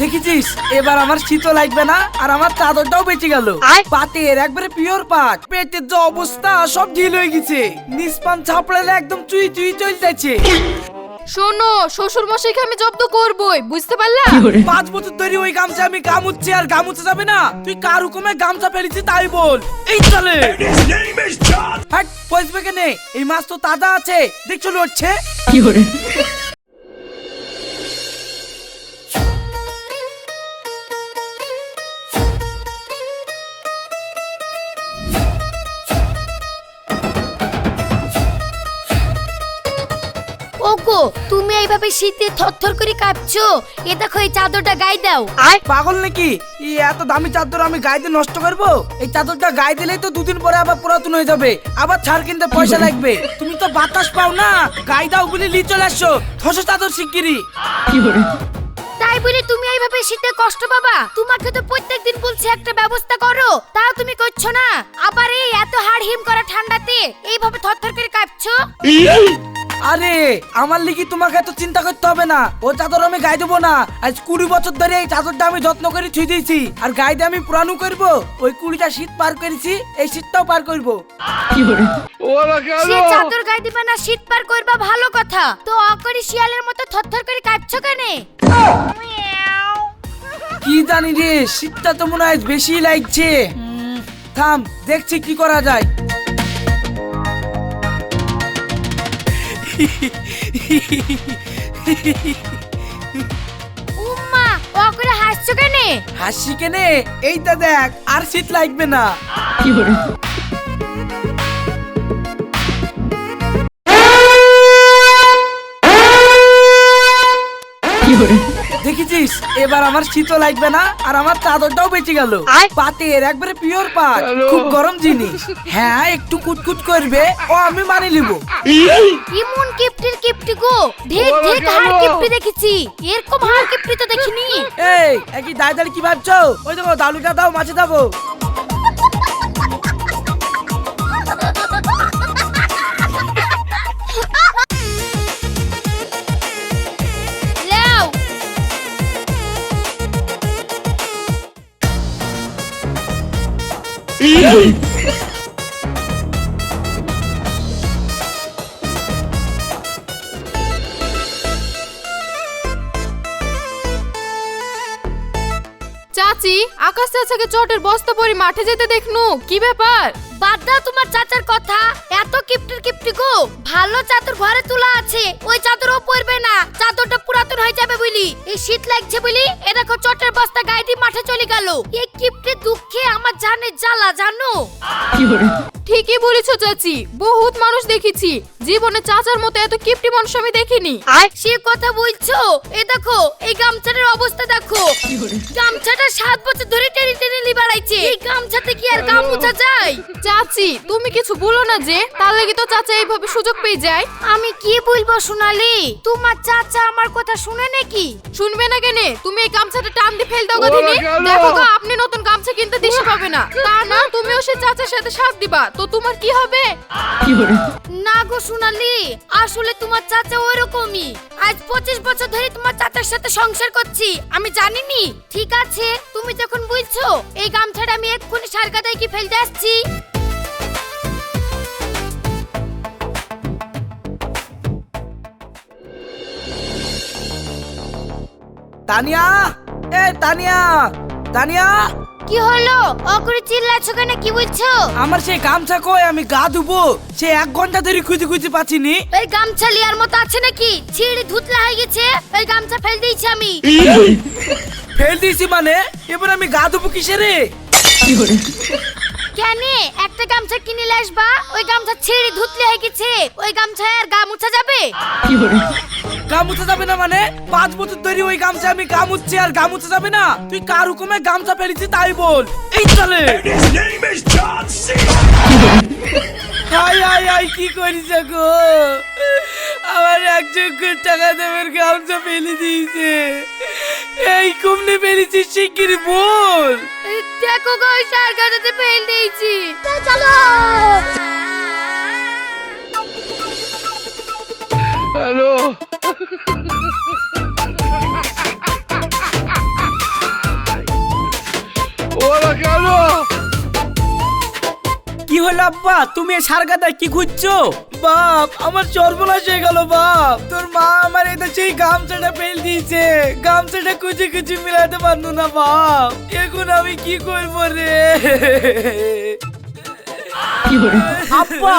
দেখেছিস? এবার আমার শীতও লাগবে না আর আমার চাদরটাও বেঁচে গেল। পাতের একবারে পিওর পাট। পেটের যে অবস্থা সব ঢিল হয়ে গেছে। নিষ্পান ছাপড়ালে একদম চুই চুই চল যাচ্ছে শোনো শ্বশুর মশাইকে আমি জব্দ করবই বুঝতে পারলা? পাঁচ বছর ধরে ওই গামছা আমি গামুচ্ছি আর গামুচ্ছে যাবে না। তুই কার হুকুমে গামছা ফেলেছি তাই বল। এই চলে. হ্যাট পয়সবে কেনে? এই মাছ তো তাজা আছে। দেখছ লড়ছে? ওগো তুমি এইভাবে শীতে থরথর করে কাঁপছো? এ দেখো এই চাদরটা গায়ে দাও। পাগল নাকি? এই এত দামি চাদর আমি গায়ে দিয়ে নষ্ট করব? এই চাদরটা গায়ে দিলেই তো দুদিন পরে আবার পুরাতন হয়ে যাবে। আবার ছাড় কিনতে পয়সা লাগবে। তুমি তো বাতাস পাও না। গায়ে দাও বলে লি চলে আসছো ধসো চাদর শিগগিরি তাই বলে তুমি এইভাবে শীতে কষ্ট পাবা? তোমাকে তো প্রত্যেকদিন বলছি একটা ব্যবস্থা করো। তাও তুমি করছ না। আবার এই এত হাড় হিম করা ঠান্ডাতে এইভাবে থরথর করে কাঁপছো? আরে আমার লিগি তোমাকে এত চিন্তা করতে হবে না। ও চাদর আমি গায়ে দেবো না। আজ কুড়ি বছর ধরে এই চাদরটা আমি যত্ন করে ছুঁয়ে দিয়েছি। আর গায়ে দিয়ে আমি পুরানো করব। ওই কুড়িটা শীত পার করেছি এই শীতটাও পার করব। সে চাদর গায়ে দিবে না শীত পার করবা ভালো কথা। তো অকরি শিয়ালের মতো থরথর করে কাঁপছো কেন? কি জানি রে শীতটা তো মনে হয় বেশি লাগছে। থাম দেখছি কি করা যায়। উম্মা অকরে হাসছো কেন? হাসি কেনে? এইটা দেখ আর শীত লাগবে না। দেখেছিস এবার আমার শীতও লাগবে না আর আমার চাদরটাও বেঁচে গেল। পাতের একবারে পিওর পাট খুব গরম জিনিস। হ্যাঁ একটু কুটকুট করবে ও আমি মানে নিব। ইমন কিপটির কিপটি গো ঢেক ঢেক হাড় কিপটি দেখেছি। এরকম হাড় কিপটি তো দেখিনি। এই একই দায় দাঁড়িয়ে কি ভাবছ? ওই দেখো দালুটা দাও মাছে দাবো। চাচি আকাশ চাচাকে চটের বস্তা পরি মাঠে যেতে দেখনু। কি ব্যাপার? বাদ দাও তোমার চাচার কথা। এত কিপটির কিপটি গো। ভালো চাদর ঘরে তোলা আছে। ওই চাদরও পরবে না। চাদরটা পুরাতন হয়ে যাবে বলি এই শীত লাগছে বলি এ দেখো চটের বস্তা গায়ে দিয়ে মাঠে চলে গেল। এই কিপটির দুঃখে আমার জানে জ্বালা জানো? ঠিকই বলেছ চাচি। বহুত মানুষ দেখেছি। জীবনে চাচার মতো এত কিপটি মানুষ আমি দেখিনি। সে কথা বলছো? এ দেখো এই গামছাটার অবস্থা দেখো। গামছাটা সাত বছর ধরে টেনে টেনে লি বাড়াইছে। এই গামছাতে কি আর গাম মুছা যায়? চাচি তুমি কিছু বলো না যে তার লাগি তো চাচা এইভাবে সুযোগ পেয়ে যায়। আমি কি বলব সোনালি? তোমার চাচা আমার কথা শুনে নাকি? শুনবে না কেনে? তুমি এই গামছাটা টান দিয়ে ফেল দাও গদিনি দেখো গো আপনি নতুন গামছা কিনতে দিশে পাবে না। তা না তুমিও সেই চাচার সাথে সাথ দিবা। তো তোমার কি হবে? না গো সোনালি, আসলে তোমার চাচা ওরকমই। আজ পঁচিশ বছর ধরে তোমার চাচার সাথে সংসার করছি, আমি জানিনি? ঠিক আছে, তুমি যখন বুঝছ এই গামছাটা আমি এক্ষুনি সারকাদায় কি ফেলতে আসছি? তানিয়া! এ, তানিয়া! তানিয়া! কি হলো? অকরে চিল্লাচ্ছ কেন? কি বলছো? আমার সেই গামছা কই? আমি গা ধুবো। সে এক ঘণ্টা ধরে খুঁজে খুঁজে পাচ্ছিনি। এই গামছা লিয়ার মতো আছে নাকি? ছিঁড়ে ধুতলা হয়ে গেছে। এই গামছা ফেল দিয়েছি আমি। ফেল দিয়েছি মানে? এবার আমি গা ধুবো কিসে রে কেন? একটা গামছা কিনে আসবা? ওই গামছা ছিঁড়ে ধুতলে হয়ে গেছে। ওই গামছায় আর গা মুছা যাবে? গা মুছে যাবে না মানে? পাঁচ বছর ধরে ওই গামছা আমি গা মুছছি আর গা মুছে যাবে না? তুই কার হুকুমে গামছা ফেলেছি তাই বল। এই চলে। হাই হাই হাই কি করিস গো? আমার একজন টাকা দেবের গামছা ফেলে দিয়েছে। এই কুমনে ফেলেছিস শিগগির বল। দেখো গো সারকাদাতে ফেল পেয়েছি চলো? হ্যালো। ওরা কেন? হলো আব্বা? তুমি এই সার গাদায় কি খুঁজছো? বাপ, আমার সর্বনাশ হয়ে গেল, বাপ। তোর মা আমার এটা সেই গামছাটা ফেল দিয়েছে। গামছাটা খুঁজে খুঁজে মিলাতে পারল না, বাপ। এখন আমি কি করব রে? আপা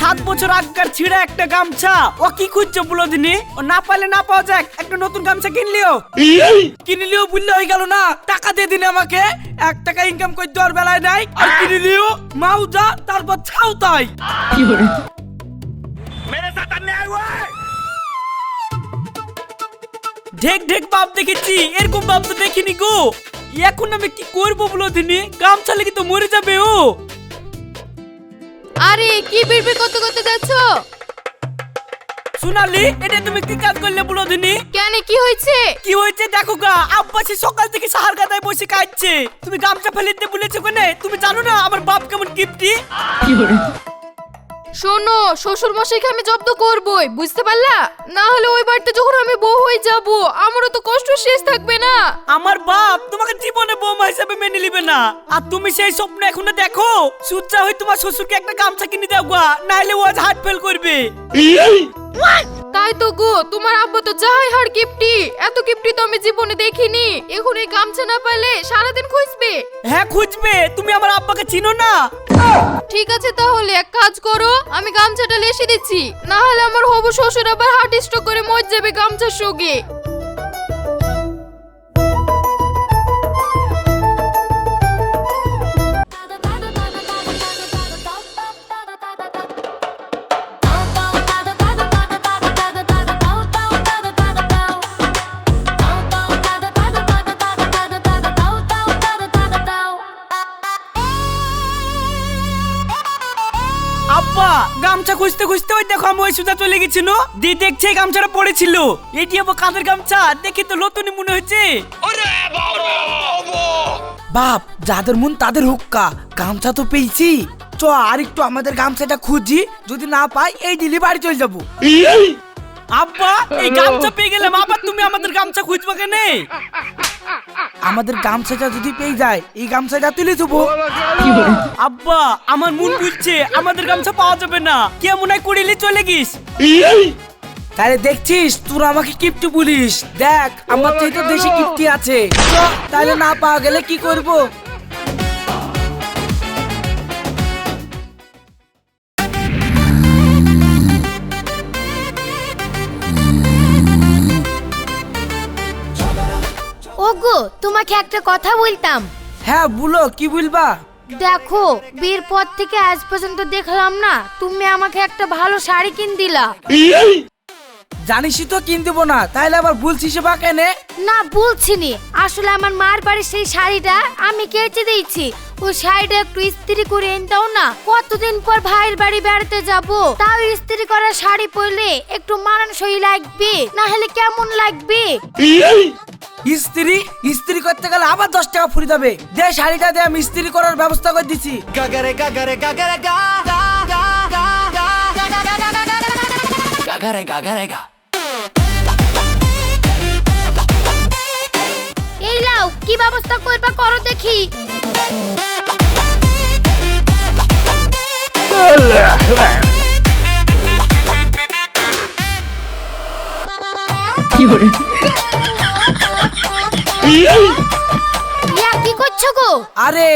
সাত বছর আগকার ছিঁড়া একটা গামছা। ও কি খুঁজছো বলো ও না পালে না পাওয়া যাক একটা নতুন গামছা কিনলিও। কিনলিও হয়ে গেল না টাকা দিয়ে আমাকে। এক টাকা ইনকাম করতে আর বেলায় নাই আর কিনলিও যা তারপর ছাও তাই। ঢেক ঢেক বাপ দেখেছি এরকম বাপ তো দেখিনি গো। এখন আমি কি করব বলো দিনে গামছা লেগে তো মরে যাবে ও। আরে কি বিড়বিড় করতে করতে যাচ্ছ? সোনালি এটা তুমি কি কাজ করলে বলো দিনি কেন কি হয়েছে? কি হয়েছে দেখো গা আব্বা সে সকাল থেকে সাহার গাদায় বসে কাটছে তুমি গামছা ফেলে দিতে বলেছ কেন? তুমি জানো না আমার বাপ কেমন কিপটি? শোনো শ্বশুর মশাইকে আমি জব্দ করবই বুঝতে পারলা? না হলে ওই বাড়িতে যখন আমি বউ হয়ে যাব আমারও তো কষ্ট শেষ থাকবে না। আমার বাপ তোমাকে জীবনে বৌমা হিসেবে মেনে নিবে না। আর তুমি সেই স্বপ্ন এখনও দেখো? সুচ্চা হয়ে তোমার শ্বশুরকে একটা গামছা কিনে দাও গা নাইলে ও আজ হার্ট ফেল করবে। তাই তো গো তোমার আব্বা তো যাহাই হার কিপটি। এত কিপটি তো আমি জীবনে দেখিনি। এখন এই গামছা না পেলে সারাদিন খুঁজবে। হ্যাঁ খুঁজবে। তুমি আমার আব্বাকে চিনো না। ঠিক আছে তাহলে এক কাজ করো আমি গামছাটা লেসে দিচ্ছি। না হলে আমার হবু শ্বশুর আবার হার্ট স্ট্রোক করে মর যাবে গামছার সঙ্গে। খুঁজতে খুঁজতে ওই দেখো আমি ওই সুতা চলে গেছিল দি দেখছে এই গামছাটা পড়েছিল। এটি আবার কাদের গামছা দেখি তো নতুনই মনে হচ্ছে বাপ যাদের মন তাদের হুক্কা। গামছা তো পেয়েছি। চ আর একটু আমাদের গামছাটা খুঁজি। যদি না পাই এই দিলি বাড়ি চলে যাব। আব্বা এই গামছা পেয়ে গেলাম। আবার তুমি আমাদের গামছা খুঁজবা কেনে? আমাদের গামছাটা যদি পেয়ে যায় এই গামছাটা তুলে দেবো। আব্বা আমার মন বুঝছে আমাদের গামছা পাওয়া যাবে না। কে মনে হয় করিলে চলে গিস? তাহলে দেখছিস তোর আমাকে কিপ্টি বলিস। দেখ আমার তো দেশি কিপ্টি আছে। তাহলে না পাওয়া গেলে কি করব? ওগো তোমাকে একটা কথা বলতাম। হ্যাঁ বলো কি বলবা? দেখো বিয়ের পর থেকে আজ পর্যন্ত দেখলাম না তুমি আমাকে একটা ভালো শাড়ি কিন দিলা। জানিসই তো কিন দেবো না তাহলে আবার বলছিস বা কেনে? না বলছিনি। আসলে আমার মার বাড়ির সেই শাড়িটা আমি কেচে দিয়েছি। ওই শাড়িটা একটু ইস্ত্রি করে এনে দাও না। কতদিন পর ভাইয়ের বাড়ি বেড়াতে যাব? তাও ইস্ত্রি করা শাড়ি পরলে একটু মানানসই লাগবে। না হলে কেমন লাগবে? ইস্ত্রি? ইস্ত্রি করতে গেলে আবার দশ টাকা ফুরি যাবে দে শাড়িটা দে আমি ইস্ত্রি করার ব্যবস্থা করে দিচ্ছি এই লাও কি ব্যবস্থা করবা করো দেখি। ইয়া কি করছ গো? আরে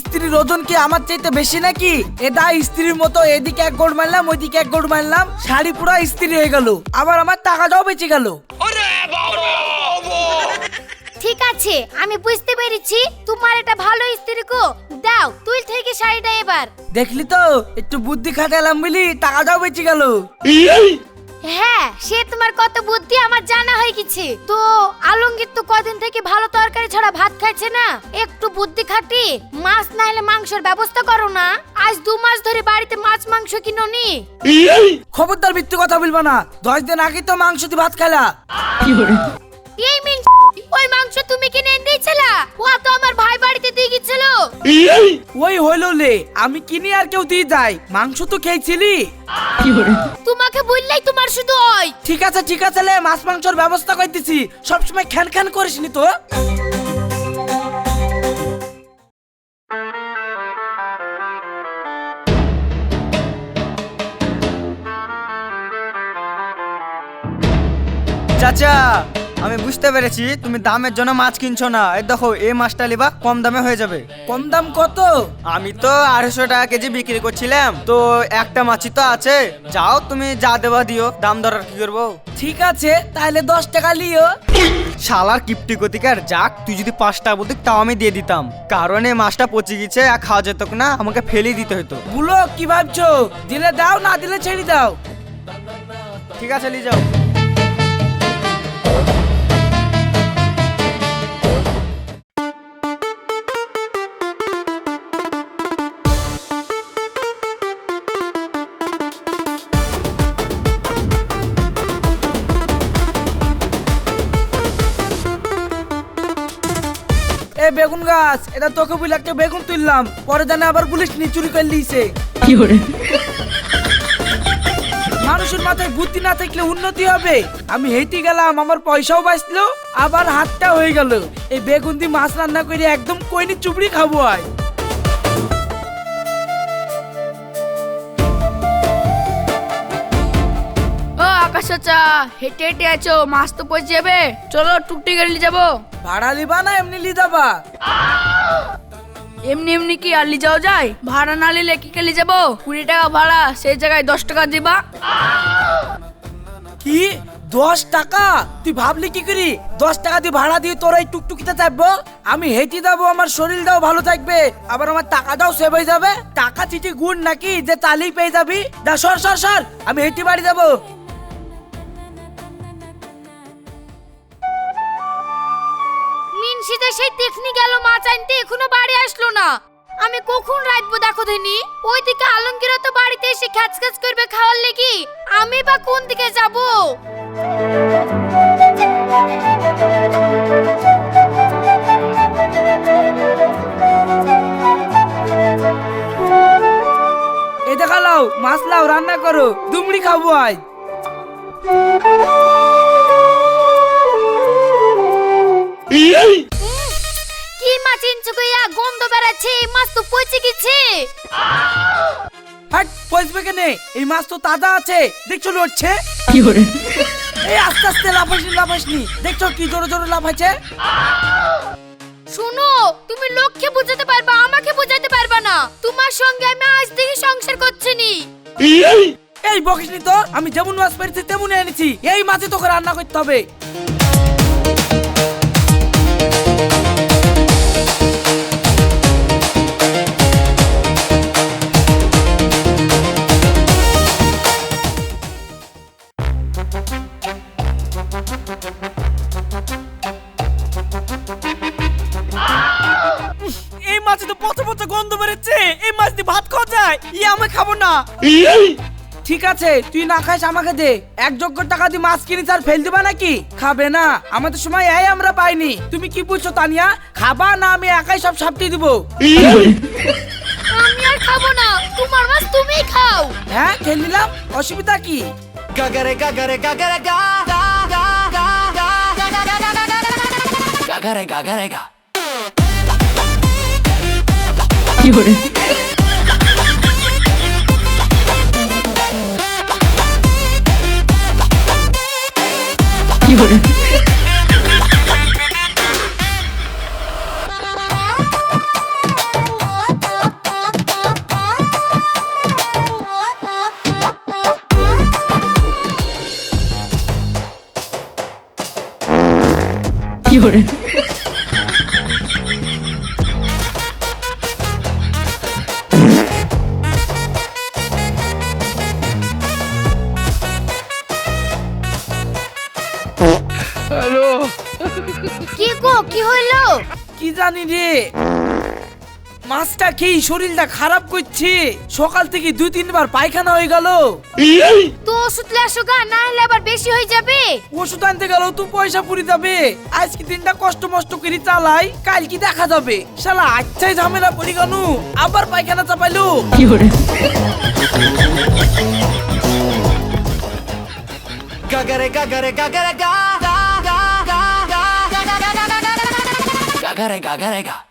স্ত্রীর ওজন কি আমার চাইতে বেশি নাকি? এটা স্ত্রীর মতো এদিকে এক গোড় মারলাম ওইদিকে এক গোড় মারলাম শাড়ি পুরো স্ত্রী হয়ে গেল। আবার আমার টাকাটাও বেঁচে গেল। ঠিক আছে আমি বুঝতে পেরেছি তোমার এটা ভালো স্ত্রী গো। দাও তুই থেকে শাড়িটা এবার। দেখলি তো একটু বুদ্ধি খাটালাম বলি টাকাটাও বেঁচে গেল। হ্যাঁ সে তোমার কত বুদ্ধি আমার জানা হয়ে গেছে। তো আলমগীর তো কদিন থেকে ভালো তরকারি ছাড়া ভাত খাইছে না। একটু বুদ্ধি খাটি মাছ না হলে মাংসের ব্যবস্থা করো না। আজ দু মাস ধরে বাড়িতে মাছ মাংস কিনো নি? খবরদার মিথ্যে কথা বলবা না। দশ দিন আগে তো মাংস দিয়ে ভাত খাইলা। এই মিন ওই মাংস তুমি কিনে এনে দিয়েছিলা? ও তো আমার ভাই বাড়িতে দিয়ে ওই লে আমি কিনে আর কেউ দিয়ে যাই। মাংস তো খেয়েছিলি? তোমাকে বললেই তোমার শুধু ওই ঠিক আছে ঠিক আছে লে মাছ মাংসর ব্যবস্থা করে দিছি। খ্যান খ্যান করিসনি তো। চাচা আমি বুঝতে পেরেছি তুমি দামের জন্য মাছ কিনছো না। এই দেখো এই মাছটা লিবা কম দামে হয়ে যাবে। কম দাম কত? আমি তো আড়াইশো টাকা কেজি বিক্রি করছিলাম। তো একটা মাছই তো আছে। যাও তুমি যা দেবা দিও। দাম দর আর কি করব? ঠিক আছে তাহলে দশ টাকা লিও। শালার কিপটি গতিকার যাক তুই যদি পাঁচ টাকা বলতি তাও আমি দিয়ে দিতাম। কারণ এই মাছটা পচে গেছে আর খাওয়া যেত না আমাকে ফেলে দিতে হতো বলো কি ভাবছ? দিলে দাও না দিলে ছেড়ে দাও। ঠিক আছে নিয়ে যাও। বেগুন গাছ। এটা তোকে বলে একটা বেগুন তুললাম। পরে জানে আবার পুলিশ নিয়ে চুরি করে লিয়েছে মানুষের মাথায় বুদ্ধি না থাকলে উন্নতি হবে। আমি হেঁটে গেলাম আমার পয়সাও বাঁচলো আবার হাতটা হয়ে গেল। এই বেগুন দিয়ে মাছ রান্না করে একদম কইনি চুপড়ি খাব আয় চাচা হেঁটে হেঁটে আছো মাছ তো পৌঁছে যাবে। চলো টুকটি গাড়ি যাব। ভাড়া লিবা না এমনি লি যাবা? এমনি এমনি কি আর লি যাওয়া যায়? ভাড়া না নিলে কি কেলি যাব? কুড়ি টাকা ভাড়া সেই জায়গায় দশ টাকা দিবা। কি? দশ টাকা? তুই ভাবলি কি করি? দশ টাকা দিয়ে ভাড়া দিয়ে তোরা এই টুকটুকিতে চাপবো আমি হেঁটে যাব আমার শরীরটাও ভালো থাকবে। আবার আমার টাকাটাও সেভ হয়ে যাবে। টাকা চিঠি গুণ নাকি? যে তালি পেয়ে যাবি? যা সর সর সর। আমি হেঁটে বাড়ি যাব। মিনসিতে সেই দেখনি গেল মাছ আনতে এখনও বাড়ি আসলো না। আমি কখন রাখব দেখো ধনি? ওইদিকে আলমগীর তো বাড়িতে এসে খ্যাচ খ্যাচ করবে খাওয়ার লেগে। আমি বা কোন দিকে যাব? এ দেখা লাও মাছ লাও রান্না করো দুমড়ি খাব আজ। কি গন্ধ বেড়াচ্ছে মাছ তো পচে গেছে। হাট পচবে কেনে? এই মাছ তো তাজা আছে। দেখছ লড়ছে? এই আস্তে আস্তে লাফাসনি লাফাসনি দেখছ কি জোরে জোরে লাফাচ্ছে শুনো তুমি লোককে বোঝাতে পারবা আমাকে বোঝাতে পারবা না। তোমার সঙ্গে আমি আজ থেকে সংসার করছি নি। এই বকিসনি তো আমি যেমন মাছ পেরেছি তেমনই এনেছি। এই মাছে তোকে রান্না করতে হবে। দিয়ে ভাত খাওয়া যায় ই আমি খাব না ঠিক আছে তুই না খাইস আমাকে দে এক যোগ্য টাকা দিয়ে মাছ কিনি আর ফেল দিবা নাকি খাবে না আমাদের সময় এই আমরা পাইনি তুমি কি বুঝছ তানিয়া খাবা না আমি একাই সব সাপটি দিব আমি আর খাব না তোমার মাছ তুমিই খাও হ্যাঁ খেল নিলাম অসুবিধা কি গাগারে গাগারে গাগারে গা গা গা গা গা গাগারে গাগারে গা কি 有人。জানি রে। মাছটা খেয়ে শরীরটা খারাপ করছে। সকাল থেকে দুই তিনবার পায়খানা হয়ে গেল। তো ওষুধ লাসো গা না হলে আবার বেশি হয়ে যাবে। ওষুধ আনতে গেলেও তো পয়সা পুরি যাবে। আজকে দিনটা কষ্ট মষ্ট করে চালাই কাল কি দেখা যাবে। শালা আচ্ছাই ঝামেলা পড়ি গেল। আবার পায়খানা চাপাইলো। গাগারে গাগারে গাগারে গা গা গা গা। গাগারে গাগারে গা যে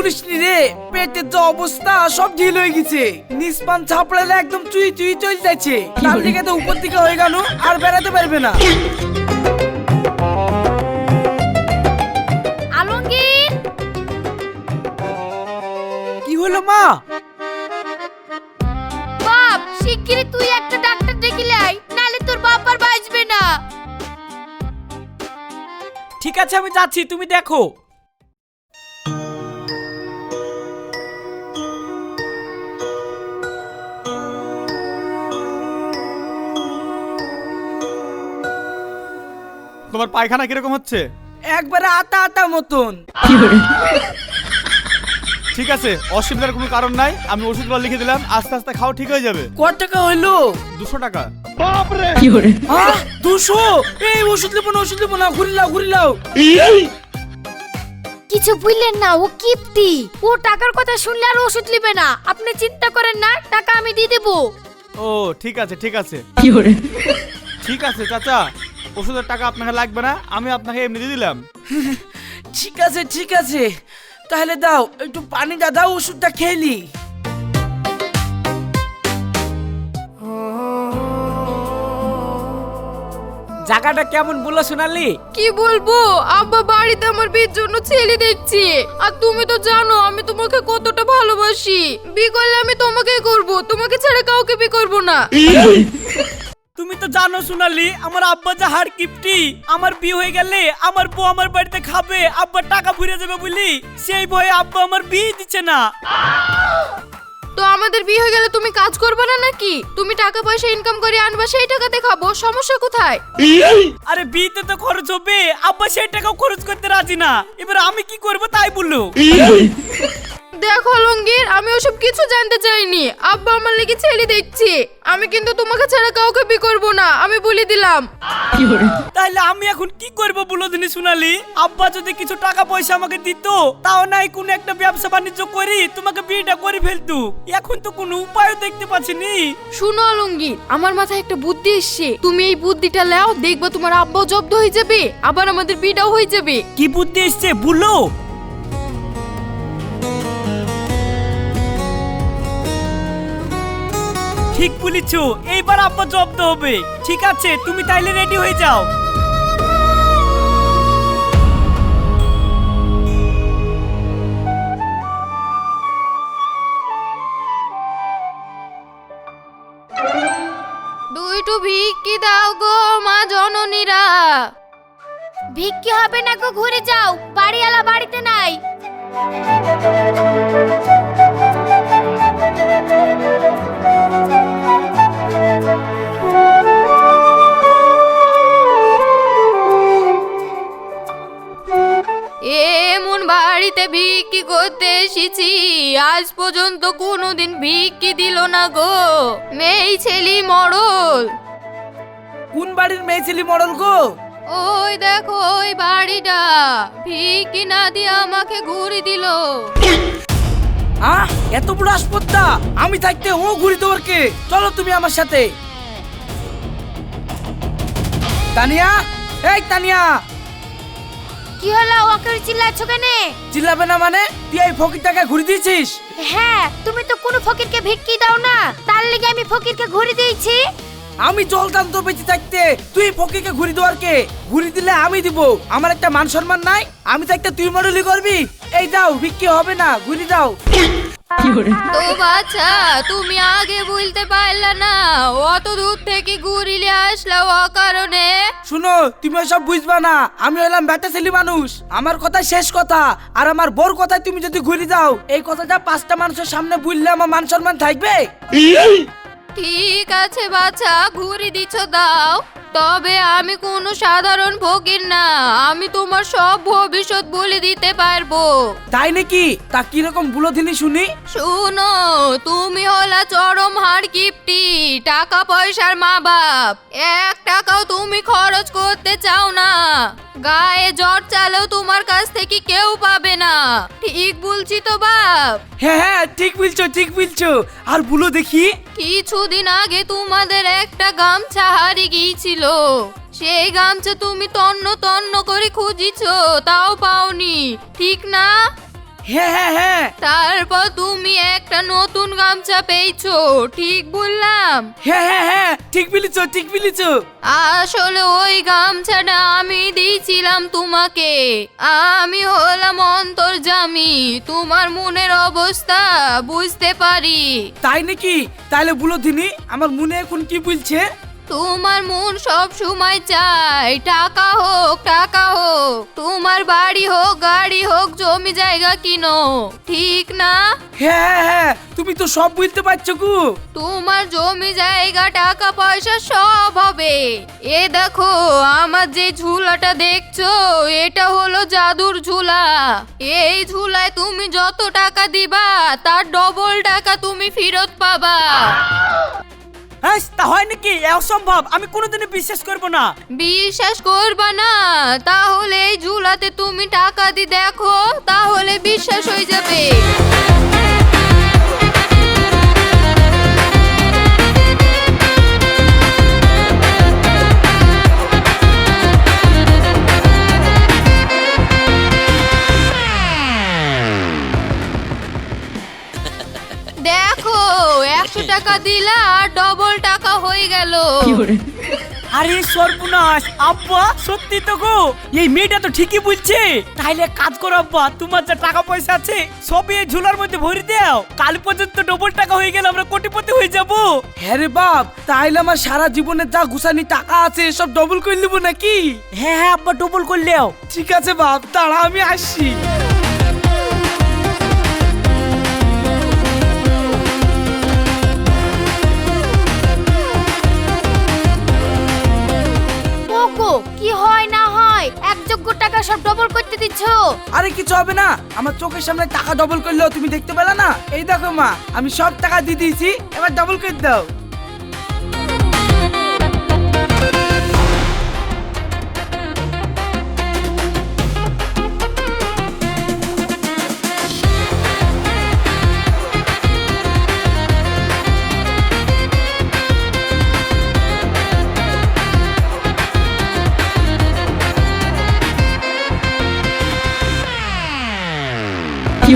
আর বলিস নি রে পেটের যে অবস্থা সব ঢিল হয়ে গেছে। নিষ্পান ছাপড়ালে একদম চুই চুই চল যাচ্ছে। তার দিকে তো উপর দিকে হয়ে গেল আর বেড়াতে পারবে না। আলমগীর! কি হলো মা? বাপ শিগগিরই তুই একটা ডাক্তার ডেকে লাই নালে তোর বাপ আর বাঁচবে না। ঠিক আছে আমি যাচ্ছি তুমি দেখো। তোমার পায়খানা কীরকম হচ্ছে? একবারে আতা আতা মতন। ঠিক আছে অসুবিধার কোনো কারণ নাই আমি ওষুধগুলো লিখে দিলাম আস্তে আস্তে খাও ঠিক হয়ে যাবে। কত টাকা হইল? দুশো টাকা। আহ, দুশো? এই ওষুধ লিবো না ওষুধ লিবো না ঘুরি লাও ঘুরি লাও কিছু বুঝলেন না ও কিপ্তি। ও টাকার কথা শুনলে আর ওষুধ নিবে না। আপনি চিন্তা করেন না টাকা আমি দিয়ে দেবো। ও ঠিক আছে ঠিক আছে। ঠিক আছে চাচা। ওষুধের টাকা আপনাকে লাগবে না আমি আপনাকে এমনি দিয়ে দিলাম। ঠিক আছে ঠিক আছে। তাহলে দাও একটু পানিটা দাও ওষুধটা খেলি জায়গাটা কেমন বলো সোনালি? কি বলব? আব্বা বাড়িতে আমার বিয়ের জন্য ছেলে দেখছি। আর তুমি তো জানো আমি তোমাকে কতটা ভালোবাসি। বিয়ে করলে আমি তোমাকেই করব তোমাকে ছাড়া কাউকে বিয়ে করব না। তুমি তো জানো সোনালি আমার আব্বা যা হার কিপটি আমার বিয়ে হয়ে গেলে আমার বউ আমার বাড়িতে খাবে আব্বা টাকা ফুরে যাবে বলি সেই ভয়ে আব্বা আমার বিয়ে দিচ্ছে না। তো আমাদের বিয়ে হয়ে গেলে তুমি কাজ করবে না নাকি? তুমি টাকা পয়সা ইনকাম করে আনবা সেই টাকাতে খাব সমস্যা কোথায়? আরে বিয়েতে তো খরচ হবে আব্বা সেই টাকাও খরচ করতে রাজি না এবার আমি কি করব তাই বলল? দেখো লঙ্গির আমি ওসব কিছু জানতে চাইনি। আব্বা আমার লেগে ছেলে দেখছি। আমি কিন্তু তোমাকে ছাড়া কাউকে বিয়ে করব না আমি বলে দিলাম। তাহলে আমি এখন কি করব বলো দিনি সোনালি? আব্বা যদি কিছু টাকা পয়সা আমাকে দিত তাও নাই কোন একটা ব্যবসা বাণিজ্য করি তোমাকে বিয়েটা করে ফেলতু। এখন তো কোনো উপায় দেখতে পাচ্ছি নি শুনো অলঙ্গির আমার মাথায় একটা বুদ্ধি এসছে। তুমি এই বুদ্ধিটা লাও দেখবা তোমার আব্বাও জব্দ হয়ে যাবে আবার আমাদের বিয়েটাও হয়ে যাবে। কি বুদ্ধি এসছে বলল ঠিক বলেছ, এইবার আব্বা জব্দ হবে। ঠিক আছে, তুমি তাইলে রেডি হয়ে যাও। দুইটু ভিক্ষি দাও গো মা জননীরা। ভিক্ষি হবে না গো, ঘুরে যাও, বাড়িওয়ালা বাড়িতে নাই। এমন বাড়িতে ভিক্ষি করতে এসেছি। আজ পর্যন্ত কোনোদিন ভিক্ষি দিল না গো। মেয়ে ছেলি মরল। কোন বাড়ির মেয়ে ছিলি মডল গো? ওই দেখো ওই বাড়িটা। ভিক্ষি না দিয়ে আমাকে ঘুরি দিল। আহ এত বড় আসপত্তা। আমি থাকতে ও ঘুরি দেওয়ার কে? চলো তুমি আমার সাথে। তানিয়া? এই তানিয়া! কি হলো? ওকে চিল্লাচ্ছ কেন? চিল্লাবে না মানে? তুই এই ফকির টাকা ঘুরি দিয়েছিস? হ্যাঁ তুমি তো কোনো ফকিরকে ভিক্ষি দাও না। তার লেগে আমি ফকিরকে ঘুরে দিয়েছি। আমি জলদান তো বেঁচে থাকতে তুই ফকিরকে ঘুরি দেওয়ার কে? ঘুরি দিলে আমি দিব। আমার একটা মান সম্মান নাই আমি থাকতে তুই মডেলি করবি। এই দাও বিক্রি হবে না ঘুরি দাও। তো বাচ্চা তুমি আগে বলতে পারলা না। অত দূর থেকে ঘুরিলে আসলা অকারণে। কারণে শুনো তুমি সব বুঝবা না। আমি হলাম বেটা ছেলে মানুষ। আমার কথা শেষ কথা। আর আমার বোর কথায় তুমি যদি ঘুরি যাও এই কথাটা পাঁচটা মানুষের সামনে বুঝলে আমার মান সম্মান থাকবে? ঠিক আছে বাছা ঘুরি দিচ্ছ দাও। তবে আমি কোনো সাধারণ ফকির না। আমি তোমার সব ভবিষ্যৎ বলে দিতে পারব। তাই নাকি? তা কীরকম বুলো দিনই শুনি? শুনো তুমি হলা চরম হার কিপটি টাকা পয়সার মা বাপ। এক টাকাও তুমি খরচ করতে চাও না। গায়ে জ্বর চালেও তোমার কাছ থেকে কেউ পাবে না। ঠিক বলছি তো বাপ? হ্যাঁ হ্যাঁ ঠিক বলছো ঠিক বলছো। আর বলো দেখি? কিছুদিন আগে তোমাদের একটা গামছা হারিয়ে গিয়েছিল। সেই গামছা তুমি তন্ন তন্ন করে খুঁজিছো তাও পাওনি ঠিক না? হ্যাঁ হ্যাঁ হ্যাঁ। তারপর তুমি একটা নতুন গামছা পেয়েছ ঠিক বললাম? হ্যাঁ হ্যাঁ হ্যাঁ ঠিক বলেছ ঠিক বলেছ। আসলে ওই গামছাটা আমি দিয়েছিলাম তোমাকে। আমি হলাম অন্তর্জামি তোমার মনের অবস্থা বুঝতে পারি। তাই নাকি? তাহলে বলো দিনি আমার মনে এখন কি বলছে? তোমার মন সব সময় চাই টাকা হোক টাকা হোক তোমার বাড়ি হোক গাড়ি হোক জমি জায়গা কিনো। ঠিক না? হ্যাঁ হ্যাঁ হ্যাঁ তুমি তো সব বুঝতে পারছ গু। তোমার জমি জায়গা টাকা পয়সা সব হবে। এ দেখো আমার যে ঝুলাটা দেখছ এটা হলো জাদুর ঝুলা। এই ঝুলায় তুমি যত টাকা দিবা তার ডবল টাকা তুমি ফেরত পাবা। হ্যাঁ তা হয় নাকি? অসম্ভব আমি কোনোদিনই বিশ্বাস করব না। বিশ্বাস করবা না। তাহলে এই ঝুলাতে তুমি টাকা দি দেখো, তাহলে বিশ্বাস হয়ে যাবে। দেখো একশো টাকা দিলা আর ডবল টাকা হয়ে গেল। আরে সর্বনাশ আব্বা সত্যি তো গো এই মেয়েটা তো ঠিকই বলছে তাইলে কাজ করো আব্বা তোমার যা টাকা পয়সা আছে সবই এই ঝুলার মধ্যে ভরে দাও। কাল পর্যন্ত ডবল টাকা হয়ে গেলে আমরা কোটিপতি হয়ে যাব। হ্যাঁ রে বাপ তাইলে আমার সারা জীবনের যা গুছানি টাকা আছে সব ডবল করে নেব নাকি? হ্যাঁ হ্যাঁ আব্বা ডবল করলেও ঠিক আছে বাপ দাঁড়া আমি আসছি। কি হয় না হয়? এক যোগ্য টাকা সব ডবল করতে দিচ্ছ। আরে কিছু হবে না। আমার চোখের সামনে টাকা ডবল করলেও তুমি দেখতে পেলে না। এই দেখো মা, আমি সব টাকা দিয়ে দিয়েছি, এবার ডবল করে দাও।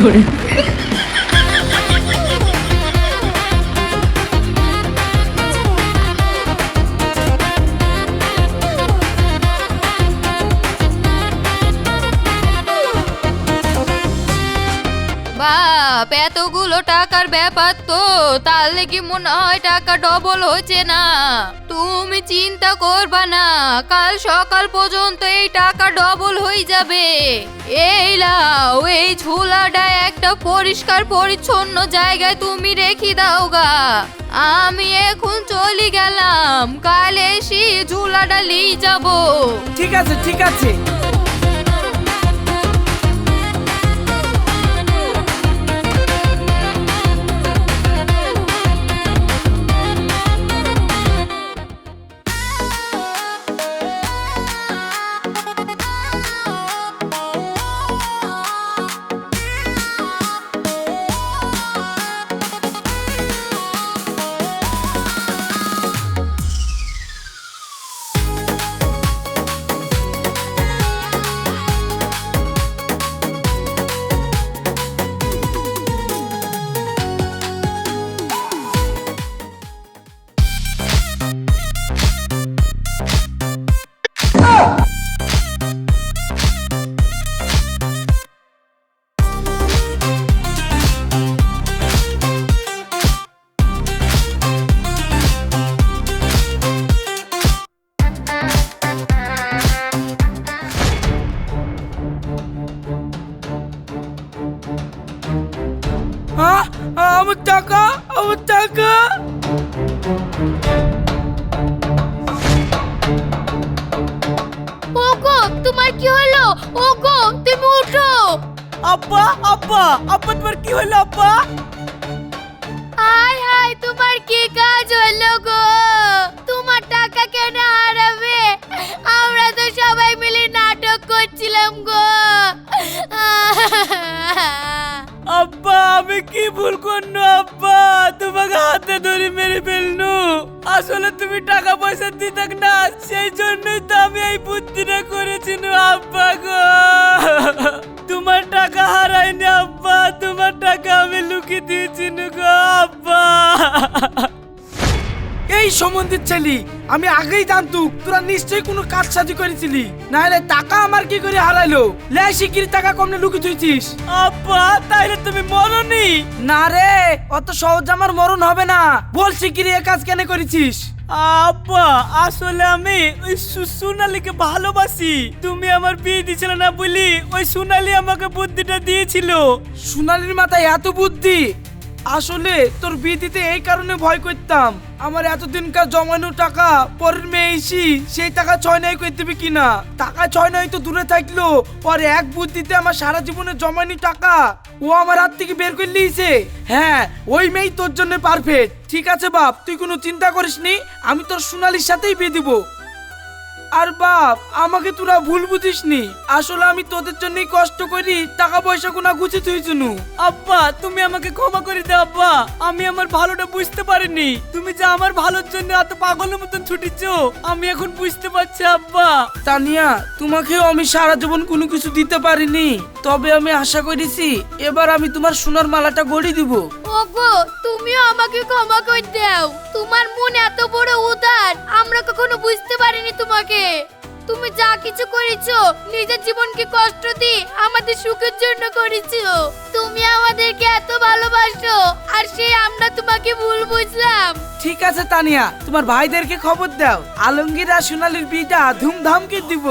doing. বাপ এতগুলো টাকার ব্যাপার তো তাহলে কি মনে হয় টাকা ডবল হচ্ছে না। তুমি চিন্তা করবা না, কাল সকাল পর্যন্ত এই টাকা ডবল হয়ে যাবে। এই লাও এই ঝুলাটা একটা পরিষ্কার পরিচ্ছন্ন জায়গায় তুমি রেখে দাও গা আমি এখন চলে গেলাম, কাল এসে ঝুলাটা নিয়ে যাব। ঠিক আছে ঠিক আছে। আমার টাকা আমার টাকা। ওগো তোমার কি হলো? ওগো তুমি উঠো। আব্বা আব্বা আব্বা তোমার কি হলো আব্বা? হাই হাই তোমার কি কাজ হলো গো? তোমার টাকা কেন হারাবে? আমরা তো সবাই মিলে নাটক করছিলাম গো। আমি কি ভুল করনু, আব্বা? তোমাকে হাতে ধরে মেরে ফেলনু। আসলে তুমি টাকা পয়সা দিতাক না, সেই জন্যই তো আমি এই বুদ্ধিটা করেছি নু আব্বা গো। তোমার টাকা হারাইনি, আব্বা। তোমার টাকা আমি লুকিয়ে দিয়েছি নু গো, আব্বা। এই সম্বন্ধের ছেলি আমি আগেই জানতুক তোরা নিশ্চয়ই কোনো কাজ সাজি করেছিলি। নাহলে টাকা আমার কি করে হারাইলো? লে শিগগির টাকা কমনে লুকি তুইছিস আব্বা তাইলে তুমি মরনি? না রে অত সহজ আমার মরণ হবে না। বল শিগগির এ কাজ কেন করেছিস? আব্বা আসলে আমি ওই সোনালীকে ভালোবাসি। তুমি আমার বিয়ে দিছিল না বলি ওই সোনালী আমাকে বুদ্ধিটা দিয়েছিল। সোনালির মাথায় এত বুদ্ধি আসলে তোর বিয়ে দিতে এই কারণে ভয় করতাম। আমার এতদিনকার জমানো টাকা পরের মেয়ে এসি সেই টাকা ছয় নাই করে দিবি কিনা? টাকা ছয় নাই তো দূরে থাকল, পরে এক বুদ্ধিতে আমার সারা জীবনের জমানি টাকা ও আমার হাত থেকে বের করে নিয়েছে। হ্যাঁ ওই মেয়েই তোর জন্য পারফেক্ট ঠিক আছে বাপ, তুই কোনো চিন্তা করিস নি আমি তোর সোনালির সাথেই বিয়ে দিব। আর বাপ, আমাকে তোরা ভুল বুঝিস নি আসলে আমি তোদের জন্যই কষ্ট করি টাকা পয়সা গুনা গুছি তুই জুনু। আব্বা, তুমি আমাকে ক্ষমা করে দাও আব্বা। আমি আমার ভালোটা বুঝতে পারিনি। তুমি যে আমার ভালোর জন্য এত পাগলের মতন ছুটিছ, আমি এখন বুঝতে পারছি, আব্বা। তানিয়া, তোমাকেও আমি সারা জীবন কোনো কিছু দিতে পারিনি। তবে আমি আশা করেছি এবার আমি তোমার সোনার মালাটা গড়ি দিব। ওগো তুমিও আমাকে ক্ষমা করে দাও। তোমার মন এত বড় উদার আমরা কখনো বুঝতে পারিনি তোমাকে। তুমি যা কিছু করেছ নিজের জীবনকে কষ্ট দিয়ে আমাদের সুখের জন্য করেছ। তুমি আমাদেরকে এত ভালোবাসো আর সেই আমরা তোমাকে ভুল বুঝলাম। ঠিক আছে তানিয়া তোমার ভাইদেরকে খবর দাও। আলমগীর আর সোনালির বিয়েটা ধুমধামকে দিব।